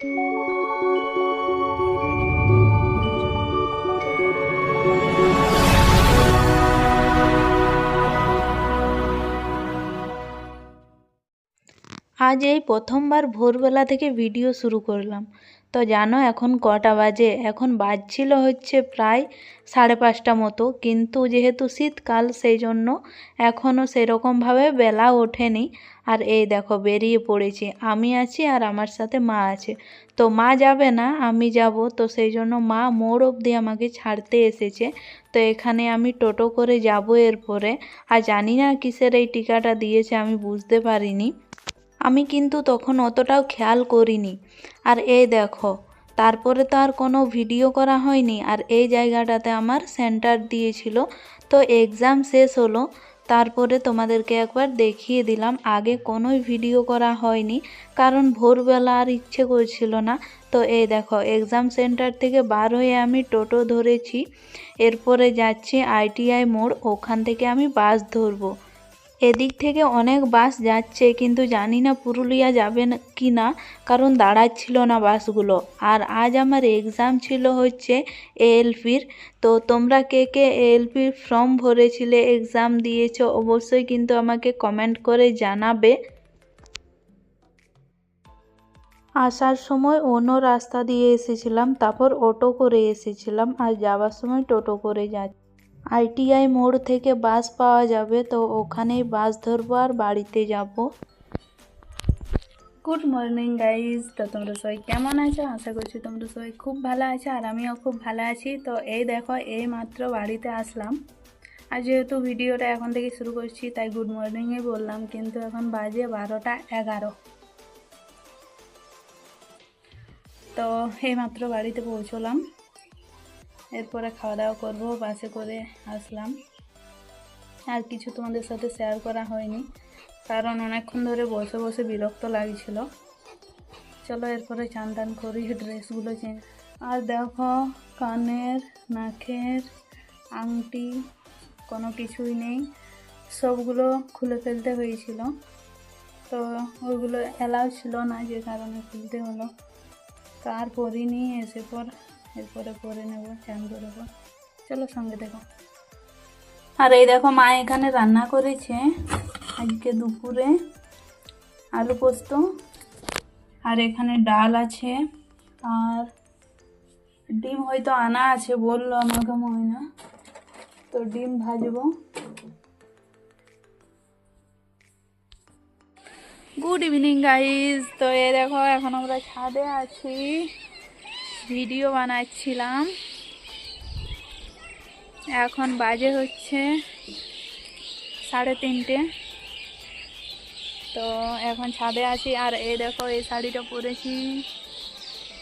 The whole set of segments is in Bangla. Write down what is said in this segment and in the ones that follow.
আজ এই প্রথমবার ভোরবেলা থেকে ভিডিও শুরু করলাম। তো জানো, এখন কটা বাজে। এখন বাজছিল হচ্ছে প্রায় সাড়ে পাঁচটা মতো। কিন্তু যেহেতু শীতকাল, সেই জন্য এখনও সেরকমভাবে বেলা ওঠেনি। আর এই দেখো, বেরিয়ে পড়েছি। আমি আছি আর আমার সাথে মা আছে। তো মা যাবে না, আমি যাব। তো সেই জন্য মা মোড় অবধি আমাকে ছাড়তে এসেছে। তো এখানে আমি টোটো করে যাব এরপরে। আর জানি না কিসের এই টিকাটা দিয়েছে, আমি বুঝতে পারিনি। আমি কিন্তু তখন অতটাও খেয়াল করিনি। আর এই দেখো, তারপরে তো আর কোনো ভিডিও করা হয়নি, আর এই জায়গাটাতে আমার সেন্টার দিয়েছিল। তো এক্সাম শেষ হলো, তারপরে তোমাদেরকে একবার দেখিয়ে দিলাম, আগে কোনোই ভিডিও করা হয়নি, কারণ ভোরবেলা আর ইচ্ছে করছিল না। তো এই দেখো এক্সাম সেন্টার থেকে বার হয়ে আমি টোটো ধরেছি, এরপরে যাচ্ছি আইটিআই মোড়, ওখান থেকে আমি বাস ধরবো। এদিক থেকে অনেক বাস যাচ্ছে, কিন্তু জানি না পুরুলিয়া যাবে কি না, কারণ দাঁড়াচ্ছিল না বাসগুলো। আর আজ আমার এক্সাম ছিল হচ্ছে এএলপির তো তোমরা কে কে এএলপির ফর্ম ভরেছিলে এক্সাম দিয়েছ, অবশ্যই কিন্তু আমাকে কমেন্ট করে জানাবে। আসার সময় অন্য রাস্তা দিয়ে এসেছিলাম, তারপর অটো করে এসেছিলাম, আর যাওয়ার সময় টোটো করে যাচ্ছি। আইটিআই মোড় থেকে বাস পাওয়া যাবে, তো ওখানেই বাস ধরবো আর বাড়িতে যাব। গুড মর্নিং গাইজ তো তোমরা সবাই কেমন আছো? আশা করছি তোমরা সবাই খুব ভালো আছো আর আমিও খুব ভালো আছি। তো এই দেখো, এই মাত্র বাড়িতে আসলাম। আর যেহেতু ভিডিওটা এখন থেকে শুরু করছি, তাই গুড মর্নিংয়ে বললাম, কিন্তু এখন বাজে বারোটা এগারো। তো এই মাত্র বাড়িতে পৌঁছলাম। এরপরে খাওয়া দাওয়া করব, বাসে করে আসলাম। আর কিছু তোমাদের সাথে শেয়ার করা হয়নি, কারণ অনেকক্ষণ ধরে বসে বসে বিরক্ত লাগছিল। চলো এরপরে চান টান করি ড্রেসগুলো চেঞ্জ আর দেখো, কানের, নাকের, আংটি, কোনো কিছুই নেই। সবগুলো খুলে ফেলতে হয়েছিল। তো ওইগুলো অ্যালাউ ছিল না, যে কারণে খুলতে হলো। তার পরিনি এসে পর এরপরে পরে নেব চান করব চলো সঙ্গে দেখো। আর এই দেখো মা এখানে রান্না করেছে আজকে দুপুরে আলু পোস্ত, আর এখানে ডাল আছে, আর ডিম হয়তো আনা আছে, বলল আমাকে ময়না। তো ডিম ভাজবো। গুড ইভিনিং গাইজ তো এ দেখো, এখন আমরা ছাদে আছি। ভিডিও বানাচ্ছিলাম। এখন বাজে হচ্ছে সাড়ে তিনটে। তো এখন ছাদে আছি আর এই দেখো, এই শাড়িটা পরেছি।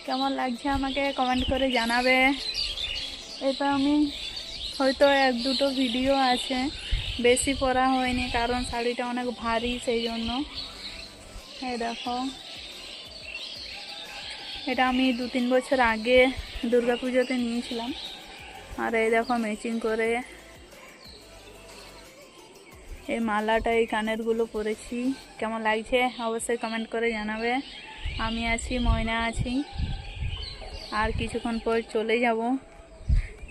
কেমন লাগছে আমাকে কমেন্ট করে জানাবে। এটা আমি হয়তো এক দুটো ভিডিও আছে, বেশি পরা হয়নি কারণ শাড়িটা অনেক ভারী সেই জন্য। এই দেখো। এটা আমি দু তিন বছর আগে পুজোতে নিয়েছিলাম। আর এই দেখো ম্যাচিং করে এই মালাটা, এই কানেরগুলো পরেছি। কেমন লাগছে অবশ্যই কমেন্ট করে জানাবে। আমি আছি, ময়না আছি। আর কিছুক্ষণ পর চলে যাব।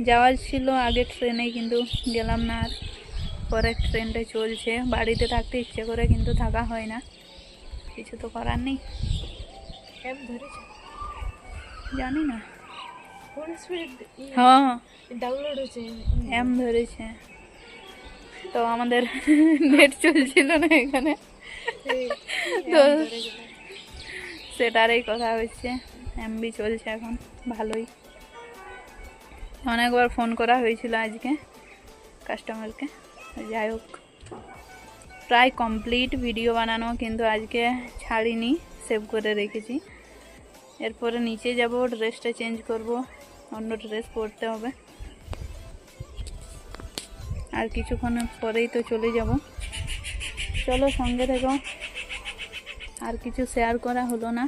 যাওয়ার ছিল আগে ট্রেনে কিন্তু গেলাম না আর। পরে ট্রেনটা চলছে। বাড়িতে থাকতে ইচ্ছে করে, কিন্তু থাকা হয় না। কিছু তো করার নেই। ধরেছে? জানি না হ্যাঁ। ডাউনলোড হচ্ছে এম ধরেছে। তো আমাদের নেট চলছিল না এখানে। তো সেটারই কথা হচ্ছে এমবি চলছে এখন ভালোই। অনেকবার ফোন করা হয়েছিল আজকে কাস্টমারকে যাই হোক প্রায় কমপ্লিট ভিডিও বানানো কিন্তু আজকে ছাড়িনি সেভ করে রেখেছি। এরপরে নিচে যাব ড্রেসটা চেঞ্জ করব, অন্য ড্রেস পরতে হবে। আর কিছুক্ষণ পরেই তো চলে যাব। চলো সঙ্গে থেকো। আর কিছু শেয়ার করা হলো না।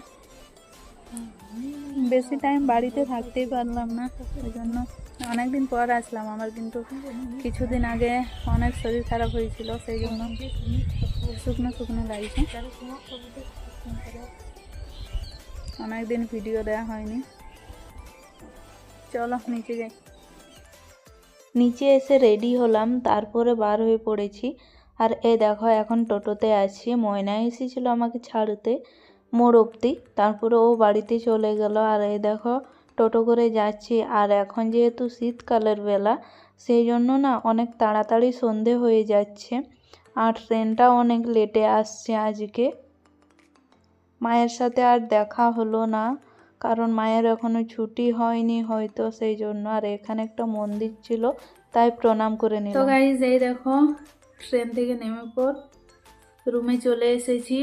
বেশি টাইম বাড়িতে থাকতেই পারলাম না, ওই জন্য অনেকদিন পর আসলাম। আমার কিন্তু কিছুদিন আগে অনেক শরীর খারাপ হয়েছিল, সেই জন্য শুকনো শুকনো লাগছে। অনেকদিন ভিডিও দেওয়া হয়নি। চলো নিচে যাই। নিচে এসে রেডি হলাম, তারপরে বার হয়ে পড়েছি। আর এ দেখো, এখন টোটোতে আছি। ময়না এসেছিল আমাকে ছাড়তে, মোড় অবধি। তারপরে ও বাড়িতে চলে গেল। আর এ দেখো, টোটো করে যাচ্ছি। আর এখন যেহেতু শীতকালের বেলা, সেই জন্য না অনেক তাড়াতাড়ি সন্ধে হয়ে যাচ্ছে। আর ট্রেনটা অনেক লেটে আসছে আজকে। মায়ের সাথে আর দেখা হলো না কারণ মায়ের এখনও ছুটি হয়নি হয়তো সেই জন্য আর এখানে একটা মন্দির ছিল তাই প্রণাম করে নিলাম। তো গাইজ এই দেখো ট্রেন থেকে নেমে পর রুমে চলে এসেছি।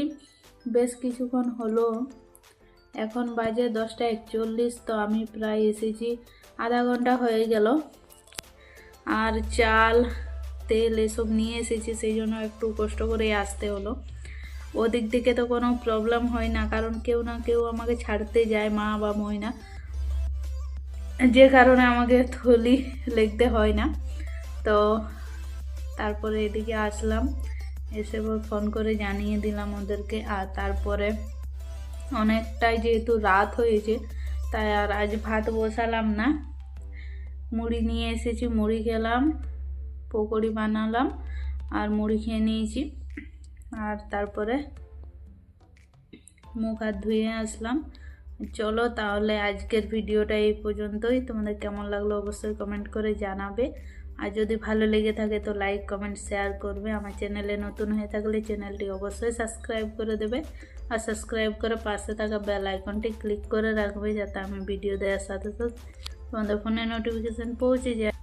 বেশ কিছুক্ষণ হলো এখন বাজে দশটা একচল্লিশ তো আমি প্রায় এসেছি। আধা ঘণ্টা হয়ে গেল আর চাল তেল এসব নিয়ে এসেছি সেই জন্য একটু কষ্ট করে আসতে হলো। ওদিক থেকে তো কোনো প্রবলেম হয় না, কারণ কেউ না কেউ আমাকে ছাড়তে যায়, মা বা ময়না যে কারণে আমাকে থলি লিখতে হয় না। তো তারপরে এদিকে আসলাম, এসে ফোন করে জানিয়ে দিলাম ওদেরকে। আর তারপরে অনেকটাই যেহেতু রাত হয়েছে, তাই আর আজ ভাত বসালাম না। মুড়ি নিয়ে এসেছি, মুড়ি খেলাম, পকোড়ি বানালাম, আর মুড়ি খেয়ে নিয়েছি। আর তারপরে মুখ হাত ধুয়ে আসলাম। চলো তাহলে আজকের ভিডিওটা এই পর্যন্তই। তোমাদের কেমন লাগল অবশ্যই কমেন্ট করে জানাবে। আর যদি ভালো লেগে থাকে তো লাইক কমেন্ট শেয়ার করবে। আমার চ্যানেলে নতুন হয়ে থাকলে চ্যানেলটি অবশ্যই সাবস্ক্রাইব করে দেবে। আর সাবস্ক্রাইব করে পাশে থাকা বেল আইকনটি ক্লিক করে রাখবে যাতে আমি ভিডিও দেওয়ার সাথে সাথে তোমাদের ফোনে নোটিফিকেশান পৌঁছে যায়।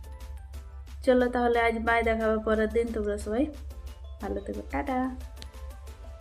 চলো তাহলে আজ বাই দেখাবে পরের দিন। তোমরা সবাই ভালো থেকো। টাটা।